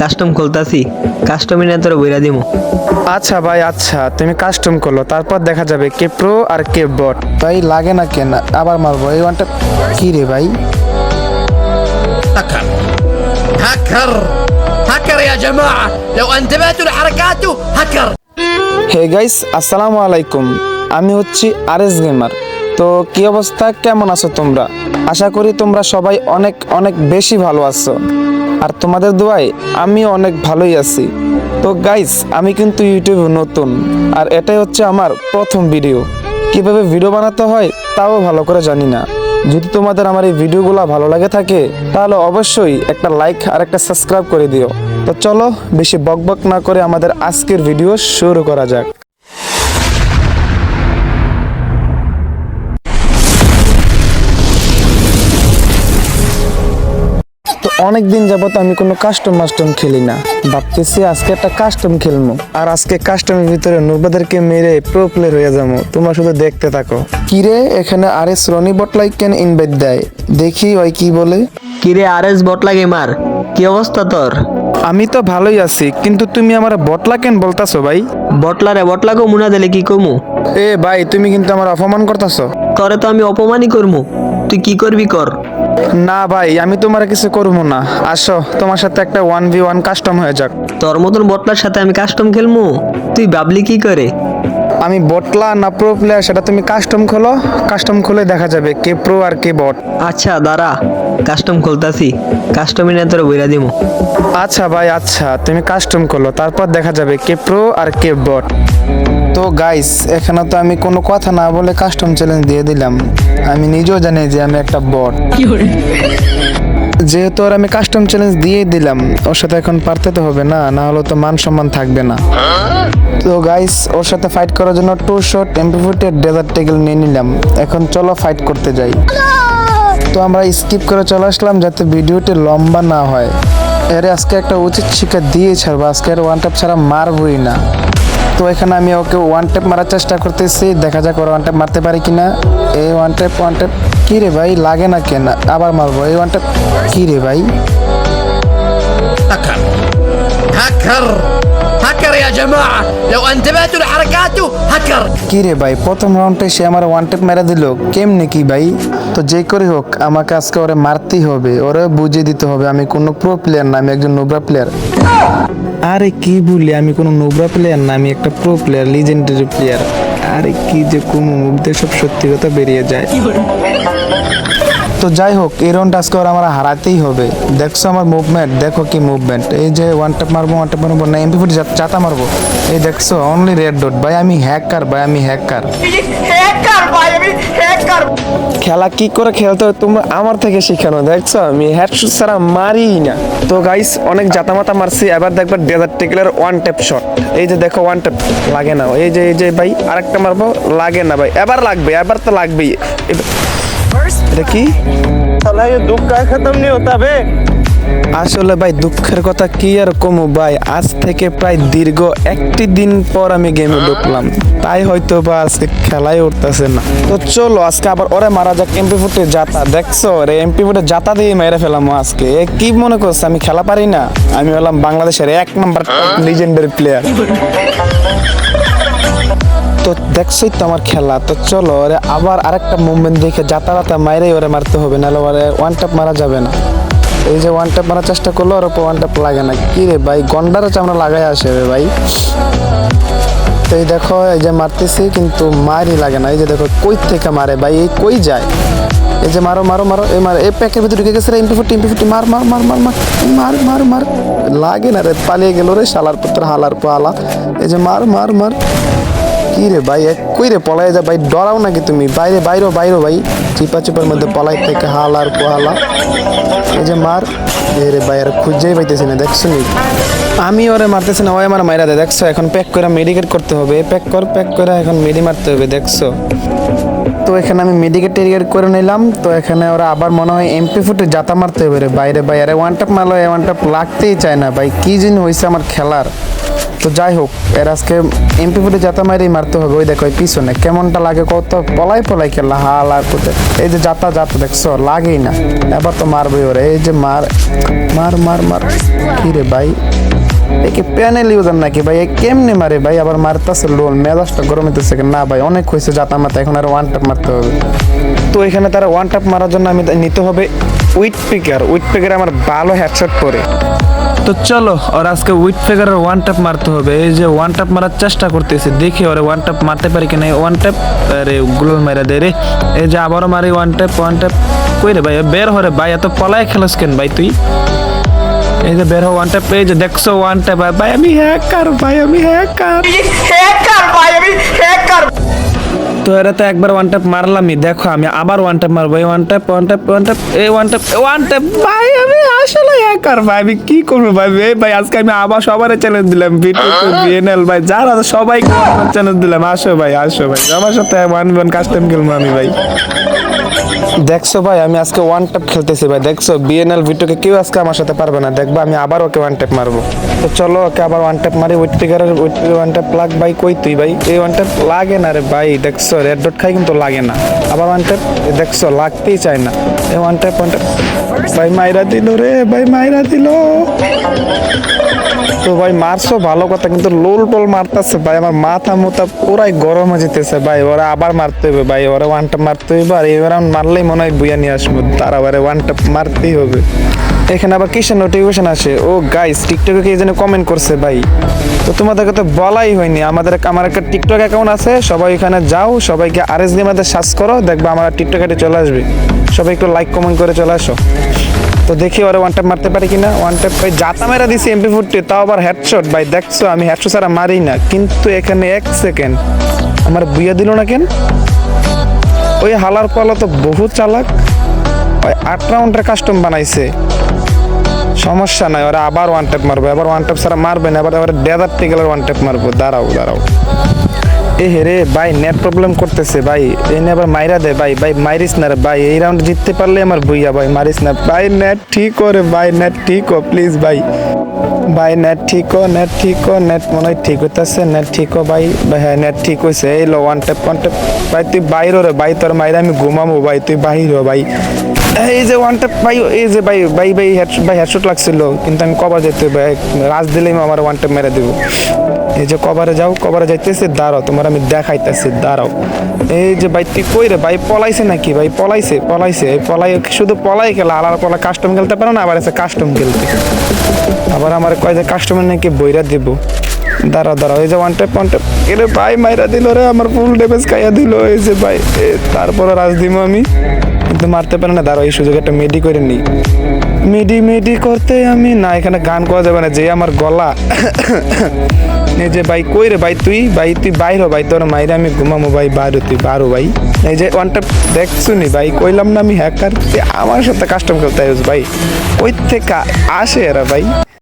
Custom খুলতাছি কাস্টমই না তোর বইরা দিমু আচ্ছা ভাই আচ্ছা তুমি কাস্টম করলো তারপর দেখা যাবে কে প্রো আর কে বট ভাই লাগে না কেন আবার মারবো এই ওয়ানটা কি রে ভাই هكر هكر هكر يا جماعة لو انتبهتوا لحركاته هكر হে গাইস আসসালামু আলাইকুম আমি হচ্ছি আর এস গেমার তো কি অবস্থা কেমন আছো তোমরা আশা করি তোমরা সবাই অনেক অনেক বেশি ভালো আছো আর তোমাদের দোয়ায় আমি অনেক ভালোই আছি। তো গাইস আমি কিন্তু ইউটিউবে নতুন, আর এটাই হচ্ছে আমার প্রথম ভিডিও কীভাবে ভিডিও বানাতে হয়, তাও ভালো করে জানি না। যদি তোমাদের আমার এই ভিডিওগুলো ভালো লাগে থাকে, তাহলে অবশ্যই একটা লাইক আর একটা সাবস্ক্রাইব করে দিও। তো চলো, বেশি বকবক না করে আমাদের আজকের ভিডিও শুরু করা যাক। অনেক দিন যাবত আমি কোনো কাস্টম মাস্টম খেলি না। ভাবতেছি আজকে একটা কাস্টম খেলব আর আজকে কাস্টমের ভিতরে নুরবাদেরকে মেরে প্রো প্লেয়ার হয়ে যাব। তোমরা শুধু দেখতে থাকো। কিরে এখানে আর এস রনি বটলাই কেন ইনভাইট দেয়? দেখি ওই কি বলে। কিরে আর এস বটলা গেমার কি অবস্থা তোর? আমি তো ভালোই আছি কিন্তু তুমি আমার বটলা কেন বলতাছো ভাই? বটলা রে বটলা কো মুনা দিলে কি কমু? এ ভাই তুমি কিন্তু আমার অপমান করতেছো। তোরে তো আমি অপমানই করমু। তুই কি করবি কর? না ভাই, আমি তোমার কিছু করব না। আসো, তোমার সাথে একটা ওয়ান ভি ওয়ান কাস্টম হয়ে যাক। তোর মতন বটলার সাথে আমি কাস্টম খেলব তুই ভাবলি কি করে? আমি বটলা না প্রো প্লেয়ার সেটা তুমি কাস্টম খোলো কাস্টম খুলে দেখা যাবে কে প্রো আর কে বট আচ্ছা দাঁড়া কাস্টম খুলতাছি কাস্টমই না তোর বইরা দিমু। আচ্ছা ভাই আচ্ছা তুমি কাস্টম খোলো তারপর দেখা যাবে কে প্রো আর কে বট তো গাইস এখানে তো আমি কোনো কথা না বলে কাস্টম চ্যালেঞ্জ দিয়ে দিলাম। আমি নিজেও জানি যে আমি একটা বট যেহেতু আর আমি কাস্টম চ্যালেঞ্জ দিয়ে দিলাম, ওর সাথে এখন পারতে তো হবে না না হলে তো মান সম্মান থাকবে না। তো গাইস ওর সাথে ফাইট করার জন্য টু শট এমপি ফুটের ডেজার্ট টেগল নিয়ে নিলাম। এখন চলো ফাইট করতে যাই। তো আমরা স্কিপ করে চলে আসলাম যাতে ভিডিওটি লম্বা না হয়। এর আজকে একটা উচিত শিক্ষা দিয়ে ছাড়বো, আজকে আর ওয়ান ট্যাপ ছাড়া মারবই না। তো এখানে আমি ওকে ওয়ান ট্যাপ মারার চেষ্টা করতেছি, দেখা যাক ওরা ওয়ান ট্যাপ মারতে পারি কিনা। এই ওয়ান ট্যাপ ওয়ান ট্যাপ কী রে ভাই, লাগে না কেন? আবার মারবো, এই ওয়ান ট্যাপ কী রে ভাই? هكر هكر هكر يا جماعة لو انتبهتوا لحركاته هكر কি রে ভাই প্রথম রাউন্ডে সে আমার ওয়ান টেপ মেরে দিল কেমনে কি ভাই তো যে করে হোক আমাকে আজকে ওরে মারতেই হবে ওরে বুঝিয়ে দিতে হবে আমি কোনো প্রো প্লেয়ার না আমি একজন নোবরা প্লেয়ার আরে কি বলি আমি কোনো নোবরা প্লেয়ার না আমি একটা প্রো প্লেয়ার লিজেন্ডারি প্লেয়ার আরে কি যে কুমু মুখদের সব সত্যি কথা বেরিয়ে যায় তো যাই হোক এই রাউন্ড আজকে ওরা আমার হারাতেই হবে। দেখছ আমার মুভমেন্ট দেখো কি মুভমেন্ট এই যে ওয়ান ট্যাপ মারবো ওয়ান ট্যাপ মারবো না এমপি ফুটি চাতা মারবো। এই দেখছ অনলি রেড ডট ভাই আমি হ্যাকার ভাই আমি হ্যাকার খেলা কি করে খেলতে হয় তোমরা আমার থেকে শিখানো দেখছ? আমি হেডশট ছাড়া মারি না। তো গাইস অনেক জাতা জাতামাতা মারছি এবার দেখবে ডেজার্ট টেকলার ওয়ান ট্যাপ শট এই যে দেখো ওয়ান ট্যাপ লাগে না। এই যে এই যে ভাই আরেকটা মারবো লাগে না ভাই। এবার লাগবে এবার তো লাগবেই। এটা কি? আসলে ভাই দুঃখের কথা কি আর কমু ভাই? আজ থেকে প্রায় দীর্ঘ একটি দিন পর আমি গেমে ঢুকলাম। তাই হয়তো বা আজকে খেলাই উঠতেছে না। তো চলো আজকে আবার ওরে মারা যাক এমপি ফুটে জাতা দেখছ রে এমপি ফুটে জাতা দিয়ে মেরে ফেলাম আজকে। এ কি মনে করছে আমি খেলা পারি না? আমি হলাম বাংলাদেশের এক নম্বর লিজেন্ডারি প্লেয়ার তো দেখছোই তো আমার খেলা। তো চলো, ওরে আবার আরেকটা মুভমেন্ট দেখে যাতা রাতা মাইরেই ওরে মারতে হবে, নাহলে ওরে ওয়ান ট্যাপ মারা যাবে না। এই যে ওয়ান ট্যাপ মারার চেষ্টা করল, ওর ওপর ওয়ান ট্যাপ লাগে না। কি রে ভাই, গন্ডার হচ্ছে আমরা লাগাই আসে রে ভাই। তো এই দেখো, এই যে মারতেছি, কিন্তু মারই লাগে না। এই যে দেখো, কই থেকে মারে ভাই, এই কই যায়? এই যে মারো মারো মারো, এই মার, এই প্যাকের ভিতরে ঢুকে গেছে এমপি ফুটি এমপি ফুটি মার মার মার মার মার মার মার মার। লাগে না রে, পালিয়ে গেল রে শালার পুত্র, হালার পালা। এই যে মার মার মার। কি ভাই, এক কই রে পলাই যা, ভাই, ডরাও নাকি তুমি? বাইরে, বাইরো বাইরো, ভাই। চিপা চিপার মধ্যে পলাই থেকে হাল আর পোহালা এই যে মার। রে ভাই, আর খুঁজেই পাইতেছি না, দেখছ নি? আমি ওরে মারতেছি না, ওই আমার মাইরা দে, দেখছ? এখন প্যাক করে মেডিকেট করতে হবে। প্যাক কর প্যাক করে এখন মেডি মারতে হবে, দেখছ? তো এখানে আমি মেডিকেট টেরিয়ার করে নিলাম। তো এখানে ওরা আবার মনে হয় এমপি ফুটে জাতা মারতে হবে রে। বাইরে, ভাই, আরে ওয়ান টাপ মারলো ওয়ান টাপ লাগতেই চায় না, ভাই। কি জিনিস হয়েছে আমার খেলার? তো যাই হোক, এর আজকে এমপি ফুটে যাতা মাইরেই মারতে হবে, ওই দেখো পিছনে। কেমনটা লাগে কত পলাই পলাই খেলা হা আর করতে এই যে যাতা যাতা, দেখছ? লাগেই না। এবার তো মারবে ওরে। এই যে মার মার মার মার। কি রে ভাই একে প্যানেল ইউজার নাকি ভাই? কেমনে মারে ভাই? আবার মারতেছে লোল। মেজাজটা গরম হইতেছে না ভাই, অনেক হয়েছে যাতা মাতা এখন আর ওয়ান টাপ মারতে হবে। তো এখানে তারা ওয়ান টাপ মারার জন্য আমি নিতে হবে উইট পিকার। উইট পিকার আমার ভালো হেডশট পরে তো চলো ওর আজকে উইট ফিগারের ওয়ান ট্যাপ মারতে হবে। এই যে ওয়ান ট্যাপ মারার চেষ্টা করতেছি, দেখি ওরে ওয়ান ট্যাপ মারতে পারি কিনা। ওয়ান ট্যাপ আরে গুলো মেরে দে রে। এই যে আবারও মারি ওয়ান ট্যাপ ওয়ান ট্যাপ কই রে ভাই বের হরে ভাই, এত পলায় খেলোস কেন ভাই তুই? এই যে বের হো ওয়ান ট্যাপ এই যে দেখছ ওয়ান ট্যাপ ভাই আমি হ্যাকার ভাই, আমি হ্যাকার তো এরা তো একবার ওয়ান ট্যাপ মারলামই। দেখো আমি আবার ওয়ান ট্যাপ মারবো। এই one tap one tap one tap এই ওয়ান ট্যাপ ওয়ান ট্যাপ ভাই, আমি আসলে হ্যাকার ভাই, আমি কি করব, ভাই? এই ভাই, আজকে আমি আবার সবার চ্যালেঞ্জ দিলাম। বিটু বিএনএল ভাই, যারা সবাই চ্যালেঞ্জ দিলাম। আসো, ভাই আসো, ভাই। আমার সাথে ওয়ান ওয়ান কাস্টম খেলব আমি ভাই। দেখছ ভাই, আমি আজকে ওয়ান ট্যাপ খেলতেছি ভাই, দেখছ? বিএনএল ভিডিওকে কেউ আজকে আমার সাথে পারবে না। দেখবা, আমি আবার ওকে ওয়ান ট্যাপ মারবো। তো চলো, ওকে আবার ওয়ান ট্যাপ মারি উইট পিকারের উইট ওয়ান ট্যাপ লাগ ভাই, কই তুই ভাই? এই ওয়ান ট্যাপ লাগে না রে ভাই, দেখছ? রেড ডট খাই কিন্তু লাগে না। আবার ওয়ান ট্যাপ দেখছ, লাগতেই চায় না। এই ওয়ান ট্যাপ ওয়ান ট্যাপ ভাই, মাইরা দিল রে, ভাই, মাইরা দিল। তো ভাই, মারছো ভালো কথা, কিন্তু লোল টোল মারতেছে ভাই, আমার মাথা মুথা পুরাই গরম হয়ে যেতেছে ভাই, ওরা আবার মারতে হবে ভাই, ওরা ওয়ান টাপ মারতে হবে, আর এবার মারলেই মনে হয় বুয়া নিয়ে আসব তার আবার ওয়ান টাপ মারতেই হবে। এখানে আবার কিসের নোটিফিকেশন আসে? ও গাইস টিকটকে কে যেন কমেন্ট করছে ভাই। তো তোমাদেরকে তো বলাই হয়নি। আমাদের আমার একটা টিকটক অ্যাকাউন্ট আছে, সবাই ওখানে যাও, সবাইকে আর এস আমাদের সার্চ করো, দেখবা আমার টিকটক আইডি চলে আসবে। সবাই একটু লাইক কমেন্ট করে চলে আসো। তো দেখি ওরা ওয়ান ট্যাপ মারতে পারি কিনা। ওয়ান ট্যাপ ভাই জাতা মেরা দিছি এমপি ফোরটি তাও আবার হেডশট ভাই, দেখছ, আমি হেডশট ছাড়া মারি না। কিন্তু এখানে এক সেকেন্ড আমার বুয়া দিল না কেন? ওই হালার পালা তো বহু চালাক। ওই আট রাউন্ডের কাস্টম বানাইছে। সমস্যা নাই, ওরা আবার ওয়ান ট্যাপ মারবে। আবার ওয়ান ট্যাপ ছাড়া মারবে না, আবার আবার ডেজার্ট টেগেলের ওয়ান ট্যাপ মারবো। দাঁড়াও দাঁড়াও। এ হেরে ভাই নেট প্রবলেম করতেছে, ভাই। এই আবার মাইরা দে, ভাই। ভাই, মারিস না রে, ভাই। এই রাউন্ড জিততে পারলে আমার বইয়া ভাই, মারিস না। ভাই নেট ঠিক করে ভাই নেট ঠিক হো প্লিজ ভাই। ভাই নেট ঠিক হো নেট ঠিক হো নেট মনে হয় ঠিক হইতেছে নেট ঠিক হো ভাই। হ্যাঁ নেট ঠিক হয়েছে এই লো ওয়ান ট্যাপ ওয়ান ট্যাপ ভাই, তুই বাইর রে, ভাই, তোর মাইরা আমি ঘুমাবো ভাই। তুই বাহির ভাই। এই যে ওয়ান ট্যাপ ভাই, এই যে, ভাই ভাই ভাই হেড ভাই হেডশট লাগছিল, কিন্তু আমি কবার যেতে, ভাই, রাজ দিলেই আমার ওয়ান ট্যাপ মেরে দেবো। এই যে কভারে যাও কভারে যাইতেছে, দাঁড়াও, তোমার আমি দেখাইতেছি, দাঁড়াও। এই যে ভাই, তুই কই রে ভাই, পলাইছে নাকি? ভাই, পলাইছে পলাইছে। পলাই শুধু পলাই খেলা আলাদা পলা কাস্টম খেলতে পারে না? আবার এসে কাস্টম খেলতে। আবার আমার কয় যে কাস্টমার নাকি বইরা দিব। দাঁড়াও দাঁড়াও। এই যে ওয়ান টাইপ ওয়ান টাইপ এরে ভাই, মাইরা দিল রে, আমার ফুল ড্যামেজ খাইয়া দিল। এই যে ভাই তারপরে রাজ দিব আমি। কিন্তু মারতে পারে না। দাঁড়াও, এই সুযোগ একটা মেডি করে নিই। মেডি মিডি করতে আমি না, এখানে গান করা যাবে না, যে আমার গলা। এই যে ভাই, কই রে ভাই তুই? ভাই, তুই বাইর ভাই, তোর মাইরে আমি ঘুমামো ভাই, বারো, তুই বারো ভাই। এই যে ওয়ানটা দেখছ নি ভাই, কইলাম না আমি হ্যাকার আমার সাথে কাস্টম খেলতে ভাই। ওই থেকে আসে এরা ভাই?